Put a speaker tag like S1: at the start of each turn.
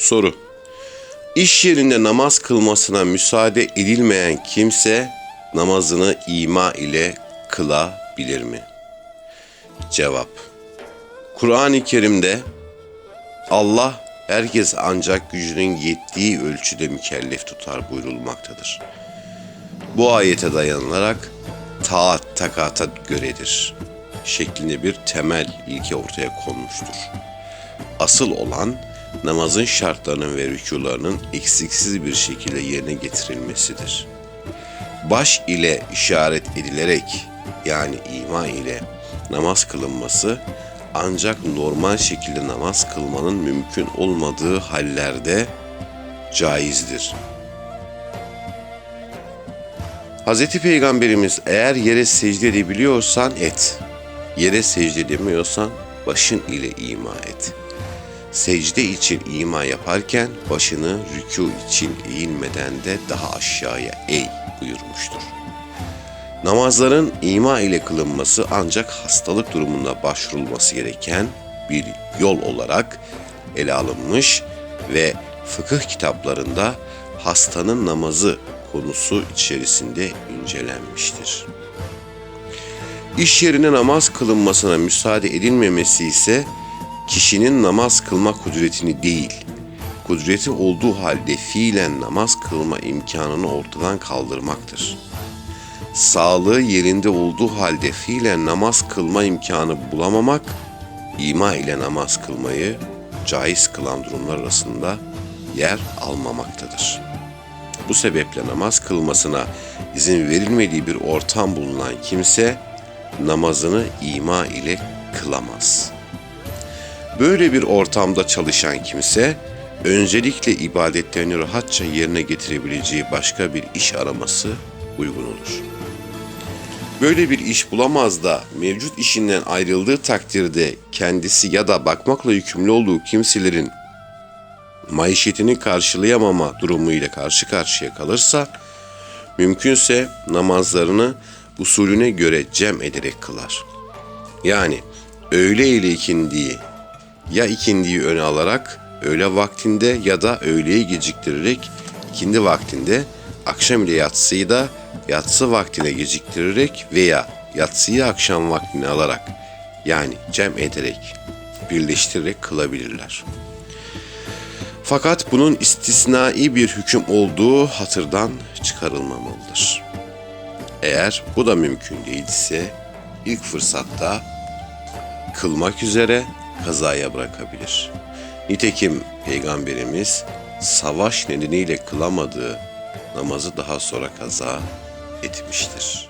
S1: Soru. İş yerinde namaz kılmasına müsaade edilmeyen kimse namazını ima ile kılabilir mi? Cevap. Kur'an-ı Kerim'de Allah herkes ancak gücünün yettiği ölçüde mükellef tutar buyurulmaktadır. Bu ayete dayanılarak taat takata göredir şeklinde bir temel ilke ortaya konmuştur. Asıl olan namazın şartlarının ve rükularının eksiksiz bir şekilde yerine getirilmesidir. Baş ile işaret edilerek yani ima ile namaz kılınması ancak normal şekilde namaz kılmanın mümkün olmadığı hallerde caizdir. Hz. Peygamberimiz eğer yere secde edebiliyorsan et. Yere secde edemiyorsan başın ile ima et. Secde için ima yaparken başını rükû için eğilmeden de daha aşağıya eğ buyurmuştur. Namazların ima ile kılınması ancak hastalık durumunda başvurulması gereken bir yol olarak ele alınmış ve fıkıh kitaplarında hastanın namazı konusu içerisinde incelenmiştir. İş yerine namaz kılınmasına müsaade edilmemesi ise kişinin namaz kılma kudretini değil, kudreti olduğu halde fiilen namaz kılma imkanını ortadan kaldırmaktır. Sağlığı yerinde olduğu halde fiilen namaz kılma imkanı bulamamak, ima ile namaz kılmayı caiz kılan durumlar arasında yer almamaktadır. Bu sebeple namaz kılmasına izin verilmediği bir ortam bulunan kimse namazını ima ile kılamaz. Böyle bir ortamda çalışan kimse öncelikle ibadetlerini rahatça yerine getirebileceği başka bir iş araması uygun olur. Böyle bir iş bulamaz da mevcut işinden ayrıldığı takdirde kendisi ya da bakmakla yükümlü olduğu kimselerin maişetini karşılayamama durumuyla karşı karşıya kalırsa mümkünse namazlarını usulüne göre cem ederek kılar. Yani öğle ile ikindiyi ya ikindiyi öne alarak öğle vaktinde ya da öğleyi geciktirerek ikindi vaktinde akşam ile yatsıyı da yatsı vaktine geciktirerek veya yatsıyı akşam vaktine alarak yani cem ederek birleştirerek kılabilirler. Fakat bunun istisnai bir hüküm olduğu hatırdan çıkarılmamalıdır. Eğer bu da mümkün değilse ilk fırsatta kılmak üzere kazaya bırakabilir. Nitekim Peygamberimiz savaş nedeniyle kılamadığı namazı daha sonra kaza etmiştir.